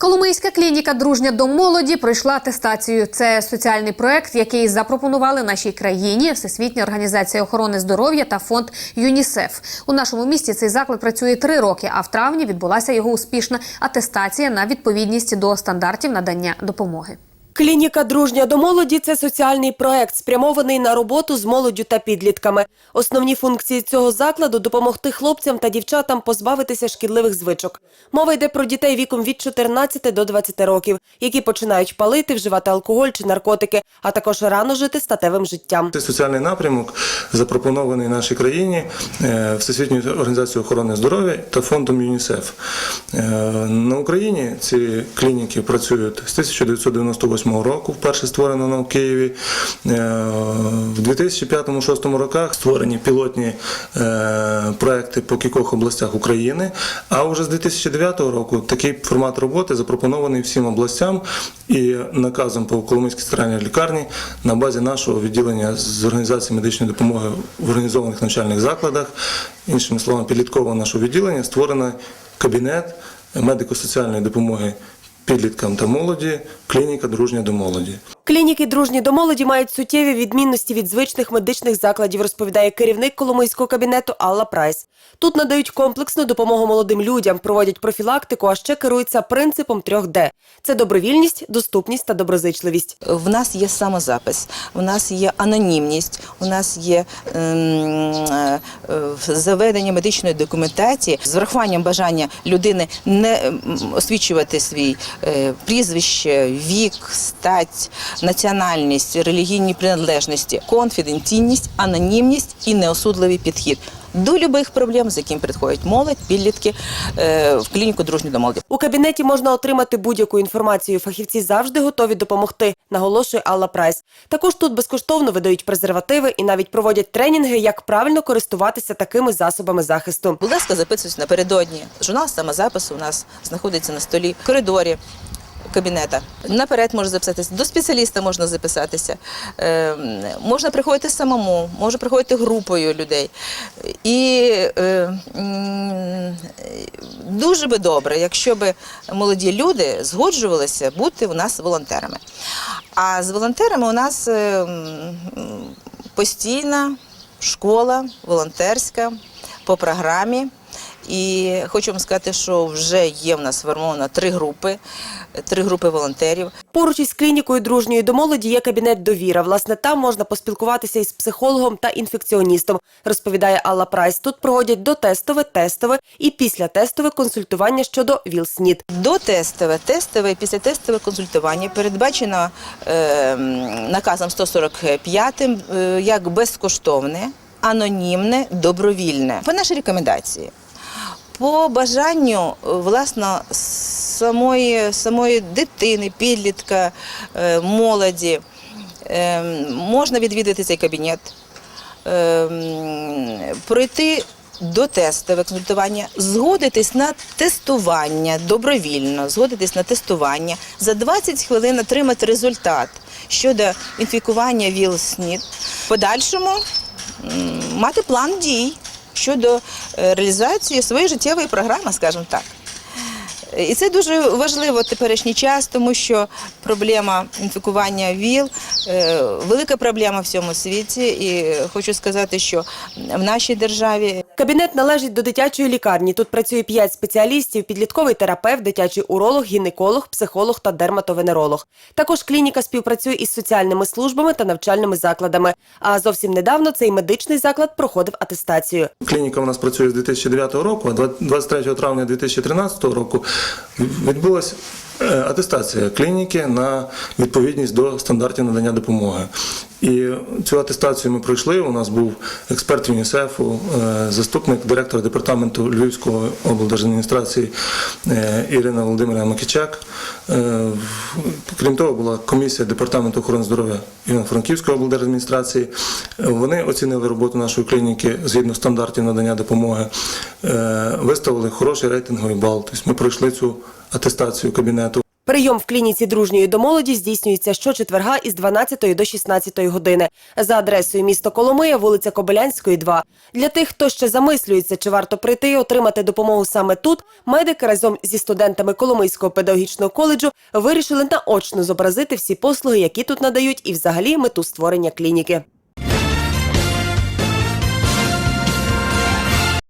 Коломийська клініка Дружня до молоді пройшла атестацію. Це соціальний проект, який запропонували нашій країні Всесвітня організація охорони здоров'я та фонд ЮНІСЕФ. У нашому місті цей заклад працює три роки, а в травні відбулася його успішна атестація на відповідність до стандартів надання допомоги. Клініка Дружня до молоді це соціальний проект, спрямований на роботу з молоддю та підлітками. Основні функції цього закладу допомогти хлопцям та дівчатам позбавитися шкідливих звичок. Мова йде про дітей віком від 14 до 20 років, які починають палити, вживати алкоголь чи наркотики, а також рано жити статевим життям. Це соціальний напрямок, запропонований нашій країні е, Всесвітньою організацією охорони здоров'я та фондом ЮНІСЕФ. Е, На Україні ці клініки працюють з 1998 року, вперше створено в Києві. Е, В 2005-2006 роках створені пілотні е, проекти по кількох областях України. А вже з 2009 року такий формат роботи запропонований всім областям і наказом по Коломийській центральній лікарні на базі нашого відділення з організації медичної допомоги в організованих навчальних закладах, іншими словами, підліткового нашого відділення створено кабінет медико-соціальної допомоги підліткам та молоді, клініка дружня до молоді. Клініки дружні до молоді мають суттєві відмінності від звичних медичних закладів, розповідає керівник Коломийського кабінету Алла Прайс. Тут надають комплексну допомогу молодим людям, проводять профілактику, а ще керуються принципом трьох Д: це добровільність, доступність та доброзичливість. В нас є самозапис, у нас є анонімність, у нас є ем, е, заведення медичної документації з врахуванням бажання людини не ем, освічувати свій е, прізвище, вік, стать, національність, релігійні приналежності, конфіденційність, анонімність і неосудливий підхід. До любих проблем, з яким приходять молодь, підлітки е, в клініку дружні до молоді. У кабінеті можна отримати будь-яку інформацію. Фахівці завжди готові допомогти, наголошує Алла Прайс. Також тут безкоштовно видають презервативи і навіть проводять тренінги, як правильно користуватися такими засобами захисту. Будь ласка, записуйтесь напередодні. Журнал самозапису у нас знаходиться на столі в коридорі. Кабінета наперед можна записатися, до спеціаліста можна записатися, е, можна приходити самому, можна приходити групою людей. І е, м, дуже би добре, якщо б молоді люди згоджувалися бути у нас волонтерами. А з волонтерами у нас е, постійна школа волонтерська по програмі. І хочу вам сказати, що вже є в нас сформовано три групи, три групи волонтерів. Поруч із клінікою дружньої до молоді є кабінет довіра. Власне, там можна поспілкуватися із психологом та інфекціоністом, розповідає Алла Прайс. Тут проводять дотестове, тестове і післятестове консультування щодо ВІЛ-СНІД. Дотестове, тестове і післятестове консультування передбачено е, наказом 145 е, як безкоштовне, анонімне, добровільне. По нашій рекомендації. По бажанню е, власно самої, самої дитини, підлітка, е, молоді е, можна відвідати цей кабінет, пройти до тестове консультування, згодитись на тестування добровільно, згодитись на тестування, за 20 хвилин отримати результат щодо інфікування ВІЛ-СНІД. В подальшому мати план дій щодо е, реалізації своєї життєвої програми, скажімо так. І це дуже важливо в теперішній час, тому що проблема інфікування ВІЛ е, велика проблема в всьому світі. І хочу сказати, що в нашій державі Кабінет належить до дитячої лікарні. Тут працює п'ять спеціалістів: підлітковий терапевт, дитячий уролог, гінеколог, психолог та дерматовенеролог. Також клініка співпрацює із соціальними службами та навчальними закладами. А зовсім недавно цей медичний заклад проходив атестацію. Клініка у нас працює з 2009 року, а 23 травня 2013 року відбулася е, атестація клініки на відповідність до стандартів надання допомоги. І цю атестацію ми пройшли. У нас був експерт ЮНІСЕФу, е, заступник директора департаменту Львівської облдержадміністрації е, Ірина Володимирівна Макічак. Е, Крім того, була комісія департаменту охорони здоров'я Івано-Франківської облдержадміністрації. Вони оцінили роботу нашої клініки згідно стандартів надання допомоги, виставили хороший рейтинговий бал. Тобто ми пройшли цю атестацію кабінету. Прийом в клініці дружньої до молоді здійснюється щочетверга із 12 до 16 години за адресою місто Коломия, вулиця Кобилянської, 2. Для тих, хто ще замислюється, чи варто прийти і отримати допомогу саме тут, медики разом зі студентами Коломийського педагогічного коледжу вирішили наочно зобразити всі послуги, які тут надають, і взагалі мету створення клініки.